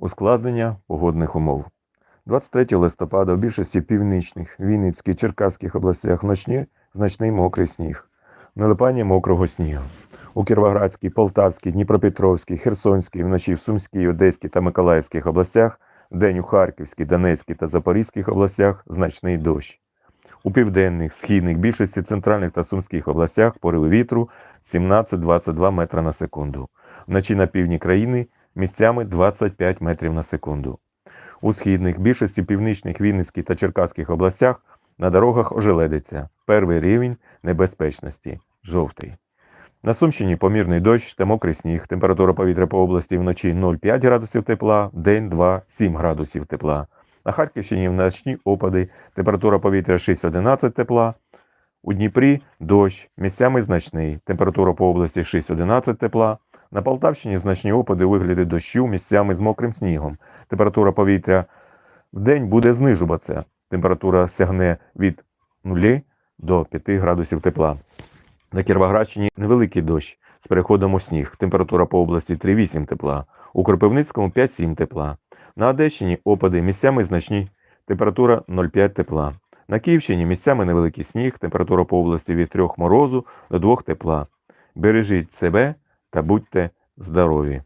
Ускладнення погодних умов. 23 листопада в більшості північних, Вінницьких, Черкаських областях вночі значний мокрий сніг. Налипання мокрого снігу. У Кіровоградській, Полтавській, Дніпропетровській, Херсонській, вночі в Сумській, Одеській та Миколаївських областях, вдень у Харківській, Донецькій та Запорізьких областях значний дощ. У південних, східних, більшості центральних та сумських областях пориви вітру 17-22 метра на секунду. Вночі на півдні країни місцями 25 метрів на секунду. У східних, більшості північних, Вінницьких та Черкаських областях на дорогах ожеледиться. Перший рівень небезпечності жовтий. На Сумщині помірний дощ та мокрий сніг. Температура повітря по області вночі 0,5 градусів тепла, день 2-7 градусів тепла. На Харківщині вночні опади, температура повітря 6-11 тепла. У Дніпрі дощ, місцями значний, температура по області 6-11 тепла. На Полтавщині значні опади у вигляді дощу місцями з мокрим снігом. Температура повітря в день буде знижуватися. Температура сягне від 0 до 5 градусів тепла. На Кіровоградщині невеликий дощ з переходом у сніг. Температура по області 3,8 тепла. У Кропивницькому 5,7 тепла. На Одещині опади місцями значні. Температура 0,5 тепла. На Київщині місцями невеликий сніг. Температура по області від 3 морозу до 2 тепла. Бережіть себе та будьте здорові!